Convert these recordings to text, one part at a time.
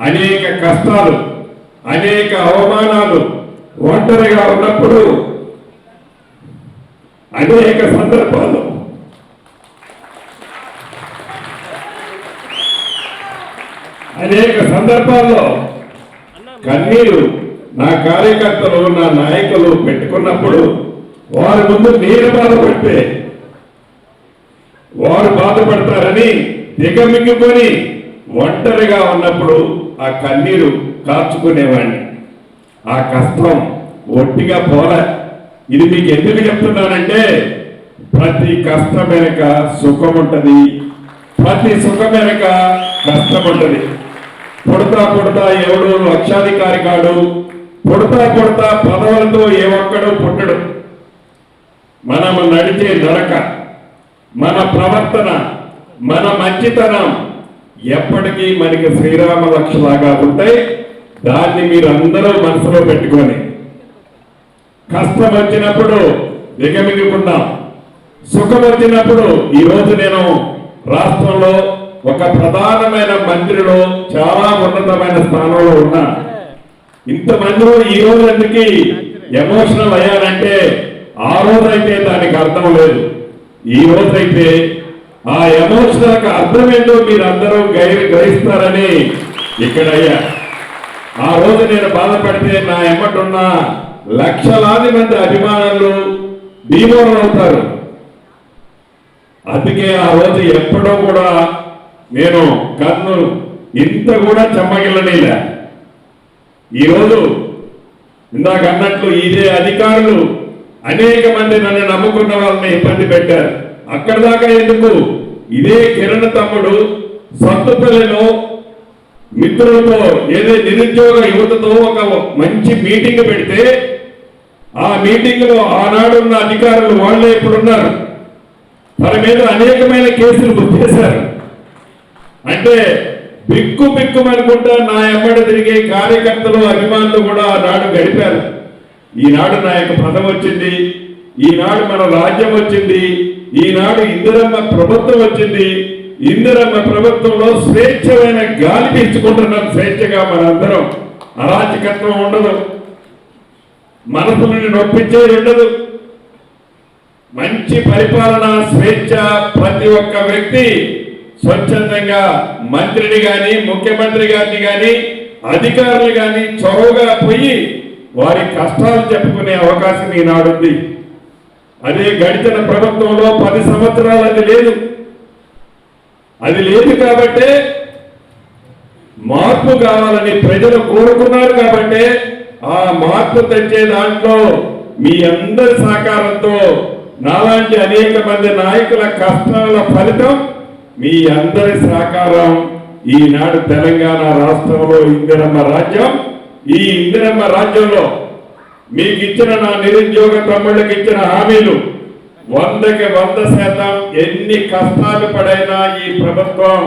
అనేక కష్టాలు అనేక అవమానాలు ఒంటరిగా ఉన్నప్పుడు అనేక సందర్భాలు. అనేక సందర్భాల్లో కన్నీరు నా కార్యకర్తలు నా నాయకులు పెట్టుకున్నప్పుడు వారి ముందు నేను బాధపడితే వారు బాధపడతారని దిగమింగుకొని ఒంటరిగా ఉన్నప్పుడు ఆ కన్నీరు కాచుకునేవాడిని. ఆ కష్టం ఒట్టిగా పోలే. ఇది మీకు ఎందుకు చెప్తున్నానంటే ప్రతి కష్టం వెనక సుఖం ఉంటుంది. ప్రతి సుఖం వెనక కష్టం ఉంటుంది. పుడతా పుడతా ఎవడు లక్షాధికారి కాడు. పుడతా పుడతా పదవులతో ఏ ఒక్కడు పుట్టడు. మనం నడిచే నడక మన ప్రవర్తన మన మంచితనం ఎప్పటికీ మనకి శ్రీరామ లక్షలాగా ఉంటాయి. దాన్ని మీరు అందరూ మనసులో పెట్టుకొని కష్టం వచ్చినప్పుడు దిగమిగుకుందాం సుఖం వచ్చినప్పుడు ఈ రోజు నేను రాష్ట్రంలో ఒక ప్రధానమైన మంత్రిలో చాలా ఉన్నతమైన స్థానంలో ఉన్నా. ఇంతమందిలో ఈ రోజు ఎందుకు ఎమోషనల్ అయ్యానంటే ఆ రోజైతే దానికి అర్థం లేదు. ఈ రోజైతే ఆ ఎమోషనల్ అర్థం ఏంటో మీరు అందరూ గై- గ్రహిస్తారని ఇక్కడయ్యా. ఆ రోజు నేను బాధపడితే నా ఎమ్మటున్న లక్షలాది మంది అభిమానులు భీమోరం అవుతారు అందుకే ఆ రోజు ఎప్పుడో కూడా నేను కన్ను ఇంత కూడా చెమ్మగిల్లనీలే ఈరోజు ఇందాక అన్నట్లు ఇదే అధికారులు అనేక మంది నన్ను నమ్ముకున్న వాళ్ళని ఇబ్బంది పెట్టారు. అక్కడ దాకా ఎందుకు? ఇదే కిరణ్ తమ్ముడు సత్తుపల్లిలో మిత్రులతో ఏదో నిరుద్యోగ యువతతో ఒక మంచి మీటింగ్ పెడితే ఆ మీటింగ్లో ఆనాడున్న అధికారులు వాళ్ళే ఇప్పుడున్నారు. తన మీద అనేకమైన కేసులు గుర్తేశారు అంటే బిక్కు బిక్కు అనుకుంటా నా ఎమ్మడ తిరిగే కార్యకర్తలు అభిమానులు కూడా ఆనాడు గడిపారు. ఈనాడు నా యొక్క పదం వచ్చింది ఈనాడు మన రాజ్యం వచ్చింది ఈనాడు ఇందిరమ్మ ప్రభుత్వం వచ్చింది. ఇందిరమ్మ ప్రభుత్వంలో స్వేచ్ఛమైన గాలి పీల్చుకుంటున్నాం స్వేచ్ఛగా మనందరం. అరాచకత్వం ఉండదు. మనసుని నొప్పించేది ఉండదు. మంచి పరిపాలన స్వేచ్ఛ ప్రతి ఒక్క వ్యక్తి స్వచ్ఛందంగా మంత్రిని కానీ ముఖ్యమంత్రి గారిని కానీ అధికారులు కానీ చొరవగా పోయి వారి కష్టాలు చెప్పుకునే అవకాశం ఈనాడుంది. అదే గడిచిన ప్రభుత్వంలో పది సంవత్సరాలు అది లేదు. అది లేదు కాబట్టే మార్పు కావాలని ప్రజలు కోరుకున్నారు కాబట్టి ఆ మార్పు తెచ్చే దాంట్లో మీ అందరి సహకారంతో నాలాంటి అనేక మంది నాయకుల కష్టాల ఫలితం మీ అందరి సహకారం. ఈనాడు తెలంగాణ రాష్ట్రంలో ఇందిరమ్మ రాజ్యం ఈ ఇందిరమ్మ రాజ్యంలో మీకు ఇచ్చిన నా నిరుద్యోగ తమ్ముళ్ళకి ఇచ్చిన హామీలు. వందకి వంద శాతం ఎన్ని కష్టాలు పడైనా ఈ ప్రభుత్వం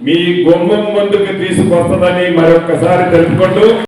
మీ గుమ్మం ముందుకు తీసుకొస్తుందని మరొక్కసారి తెలుసుకుంటూ